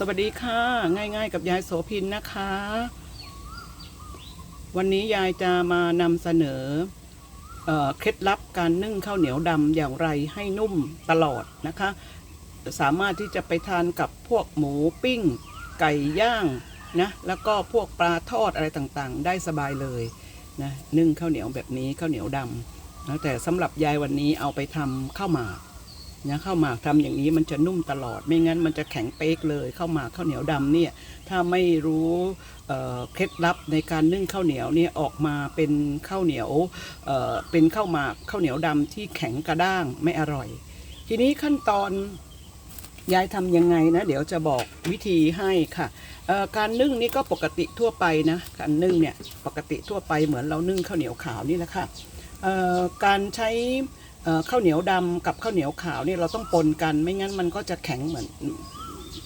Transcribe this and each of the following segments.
สวัสดีค่ะ ง่ายๆ กับยายโสพินนะคะ วันนี้ยายจะมานำเสนอเอเคล็ดลับการนึ่งข้าวเหนียวดำอย่างไรให้นุ่มตลอดนะคะ สามารถที่จะไปทานกับพวกหมูปิ้ง ไก่ย่างนะแล้วก็พวกปลาทอดอะไรต่างๆ ได้สบายเลยนะนึ่งข้าวเหนียวแบบนี้ข้าวเหนียวดำนะแต่สำหรับยายวันนี้เอาไปทำข้าวหมาก นะข้าวหมากทำอย่างนี้มันจะนุ่มตลอดไม่งั้นมันจะแข็งเป๊กเลยข้าวหมากข้าวเหนียวดำเนี่ยถ้าไม่รู้เคล็ดลับในการนึ่งข้าวเหนียวเนี่ยออกมาเป็นข้าวเหนียวเเป็นข้าวหมากข้าวเหนียวดำที่แข็งกระด้างไม่อร่อย ทีนี้ขั้นตอนยายทำยังไงนะ เดี๋ยวจะบอกวิธีให้ค่ะการนึ่งนี่ก็ปกติทั่วไปนะการนึ่งเนี่ยปกติทั่วไปเหมือนเรานึ่งข้าวเหนียวขาวนี่แหละค่ะการใช้ ข้าวเหนียวดำกับข้าวเหนียวขาวเนี่ยเราต้องปนกัน ไม่งั้นมันก็จะแข็งเหมือน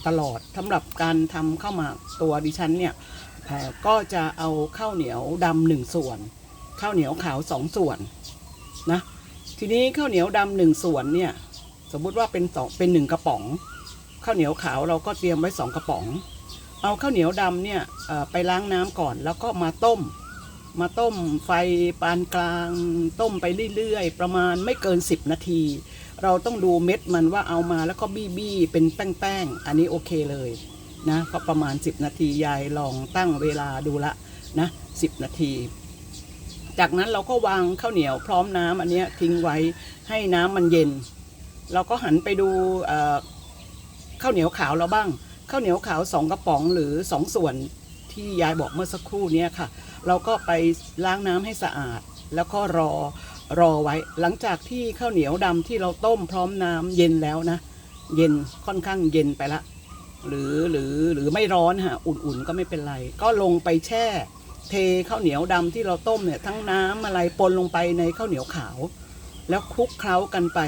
ตลอดสำหรับการทำข้าวหมากตัวดิฉันเนี่ยก็จะเอาข้าวเหนียวดำหนึ่งส่วน ข้าวเหนียวขาวสองส่วนนะทีนี้ข้าวเหนียวดำหนึ่งส่วนเนี่ยสมมุติว่าเป็นสองเป็นหนึ่งกระป๋องข้าวเหนียวขาวเราก็เตรียมไว้สองกระป๋อง เอาข้าวเหนียวดำเนี่ยไปล้างน้ำก่อนแล้วก็มาต้ม มาต้มไฟปานกลาง ต้มไปเรื่อยๆ ประมาณไม่เกิน 10 นาที เราต้องดูเม็ดมันว่าเอามาแล้วก็บี้บี้ๆเป็นแป้งๆ อันนี้โอเคเลยนะก็ประมาณ 10 นาทียายลองตั้งเวลาดูละนะ10 นาที จากนั้นเราก็วางข้าวเหนียวพร้อมน้ำอันนี้ทิ้งไว้ให้น้ำมันเย็น เราก็หันไปดูข้าวเหนียวขาวเราบ้างข้าวเหนียวขาวสองกระป๋องหรือสองส่วน ที่ยายบอกเมื่อสักครู่เนี้ยค่ะ เราก็ไปล้างน้ำให้สะอาด แล้วก็รอรอไว้ หลังจากที่ข้าวเหนียวดำที่เราต้มพร้อมน้ำเย็นแล้วนะ เย็นค่อนข้างเย็นไปละ หรือหรือหรือไม่ร้อนฮะอุ่นๆก็ไม่เป็นไร ก็ลงไปแช่ เทข้าวเหนียวดำที่เราต้มเนี่ยทั้งน้ำอะไรปนลงไปในข้าวเหนียวขาว แล้วคลุกเคล้ากันไป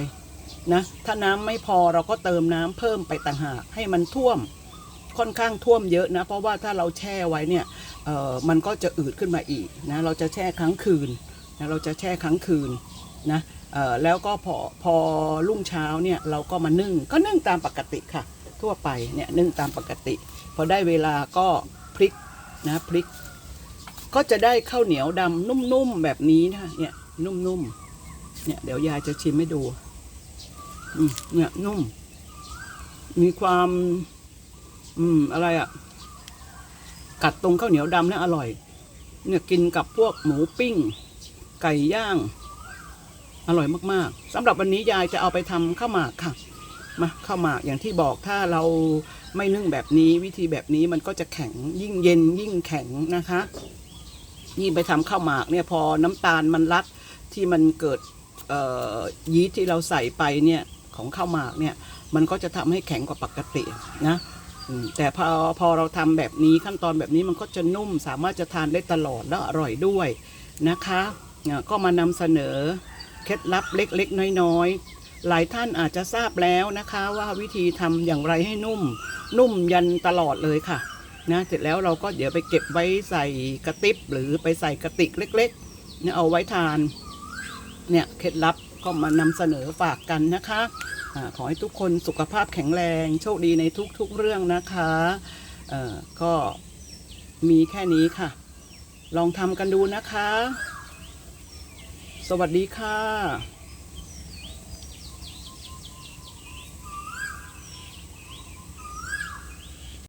นะถ้าน้ำไม่พอเราก็เติมน้ำเพิ่มไปต่างหากให้มันท่วม ค่อนข้างท่วมเยอะนะ เพราะว่าถ้าเราแช่ไว้เนี่ยเอ่อมันก็จะอืดขึ้นมาอีกนะเราจะแช่ครั้งคืนนะเราจะแช่ครั้งคืนนะเอ่อแล้วก็พอพอรุ่งเช้าเนี่ยเราก็มานึ่งก็นึ่งตามปกติค่ะ ทั่วไปเนี่ยนึ่งตามปกติ พอได้เวลาก็พลิกนะพลิก ก็จะได้ข้าวเหนียวดำนุ่มๆแบบนี้นะเนี่ยนุ่มๆเนี่ยเดี๋ยวยายจะชิมให้ดูเนี่ยนุ่ม มีความ อืม อะไรอะ่ะ กัดตรงข้าวเหนียวดำเนี่ยอร่อย เนี่ยกินกับพวกหมูปิ้ง ไก่ย่าง อร่อยมากๆสำหรับวันนี้ยายจะเอาไปทำข้าวหมากค่ะ มาข้าวหมากอย่างที่บอกถ้าเราไม่นึ่งแบบนี้วิธีแบบนี้มันก็จะแข็งยิ่งเย็นยิ่งแข็งนะคะยิ่งไปทำข้าวหมากเนี่ยพอน้ำตาลมันรัดที่มันเกิดยีสต์ที่เราใส่ไปเนี่ยของข้าวหมากเนี่ยมันก็จะทำให้แข็งกว่าปกตินะ แต่พอพอเราทำแบบนี้ขั้นตอนแบบนี้มันก็จะนุ่มสามารถจะทานได้ตลอดและอร่อยด้วยนะคะก็มานำเสนอเคล็ดลับเล็กๆ น้อยๆ หลายท่านอาจจะทราบแล้วนะคะว่าวิธีทำอย่างไรให้นุ่ม นุ่มยันตลอดเลยค่ะนะเสร็จแล้วเราก็เดี๋ยวไปเก็บไว้ใส่กระติบหรือไปใส่กระติกเล็กๆเนี่ยเอาไว้ทานเนี่ยเคล็ดลับก็มานำเสนอฝากกันนะคะ ขอให้ทุกคนสุขภาพแข็งแรงโชคดีในทุกๆเรื่องนะคะเอ่อก็มีแค่นี้ค่ะ ลองทำกันดูนะคะ สวัสดีค่ะ